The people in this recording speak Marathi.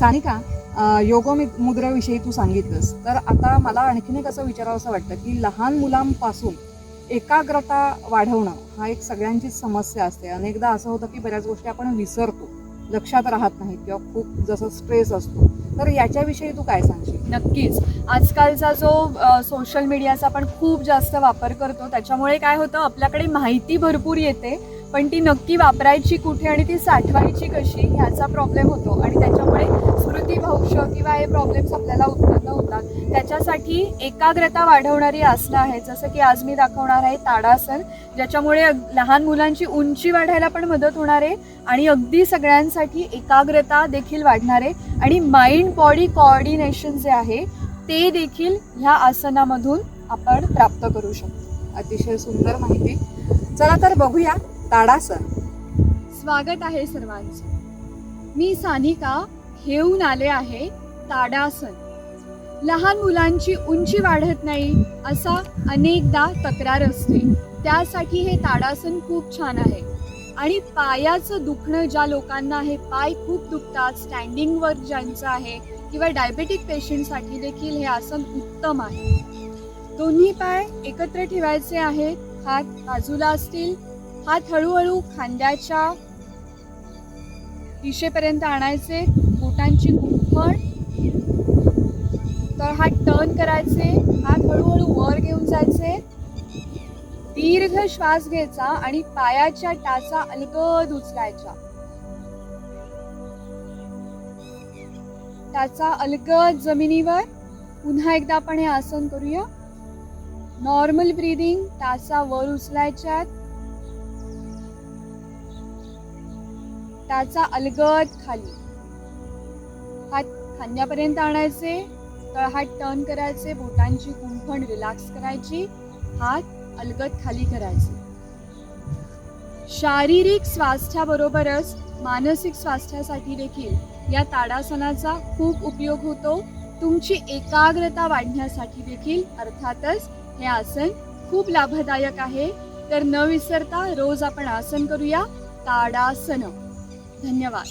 सानिका योग मुद्राविषयी तू सांगितलंस. तर आता मला आणखीन एक असं विचारावं असं वाटतं की लहान मुलांपासून एकाग्रता वाढवणं हा एक सगळ्यांचीच समस्या असते. अनेकदा असं होतं की बऱ्याच गोष्टी आपण विसरतो लक्षात राहत नाहीत किंवा खूप जसं स्ट्रेस असतो. तर याच्याविषयी तू काय सांगशील? नक्कीच. आजकालचा जो सोशल मीडियाचा आपण खूप जास्त वापर करतो. त्याच्यामुळे काय होतं आपल्याकडे माहिती भरपूर येते पण ती नक्की वापरायची कुठे आणि ती साठवायची कशी ह्याचा प्रॉब्लेम होतो. आणि त्याच्यामुळे स्मृतीभ्रंश किंवा हे प्रॉब्लेम्स आपल्याला उत्पन्न होतात त्याच्यासाठी एकाग्रता वाढवणारी आसनं आहेत. जसं की आज मी दाखवणार आहे ताडासन ज्याच्यामुळे लहान मुलांची उंची वाढायला पण मदत होणार आहे आणि अगदी सगळ्यांसाठी एकाग्रता देखील वाढणार आहे. आणि माइंड बॉडी कोऑर्डिनेशन जे आहे ते देखील ह्या आसनामधून आपण प्राप्त करू शकतो. अतिशय सुंदर माहिती. चला तर बघूया ताडासन. स्वागत आहे सर्वांचं. मी सानिका घेऊन आले आहे ताडासन. लहान मुलांची उंची वाढत नाही असा अनेकदा तक्रार असते. त्यासाठी हे ताडासन खूप छान आहे. आणि पायाचं दुखणं ज्या लोकांना आहे पाय खूप दुखतात स्टँडिंगवर ज्यांचं आहे किंवा डायबेटिक पेशंटसाठी देखील हे आसन उत्तम आहे. दोन्ही पाय एकत्र ठेवायचे आहेत हात बाजूला असतील हात हळूहळू खांद्याच्या दिशेपर्यंत आणायचे बोटांची गुंफण. तर हा टर्न करायचे हात हळूहळू वर घेऊन जायचे. दीर्घ श्वास घ्यायचा आणि पायाच्या टाचा अलगद उचलायच्या टाचा अलगद जमिनीवर. पुन्हा एकदा आपण हे आसन करूया. नॉर्मल ब्रीदिंग टाचा वर उचलायच्यात. टाचा अलगद खाली. हात खांद्यापर्यंत आणायचे तळहात टर्न करायचे बोटांची गुंफण रिलॅक्स करायची हात अलगद खाली करायचे. शारीरिक स्वास्थ्याबरोबरच मानसिक स्वास्थ्यासाठी देखील या ताडासनाचा खूप उपयोग होतो. तुमची एकाग्रता वाढण्यासाठी देखील अर्थातच हे आसन खूप लाभदायक आहे. तर न विसरता रोज आपण आसन करूया ताडासन. धन्यवाद.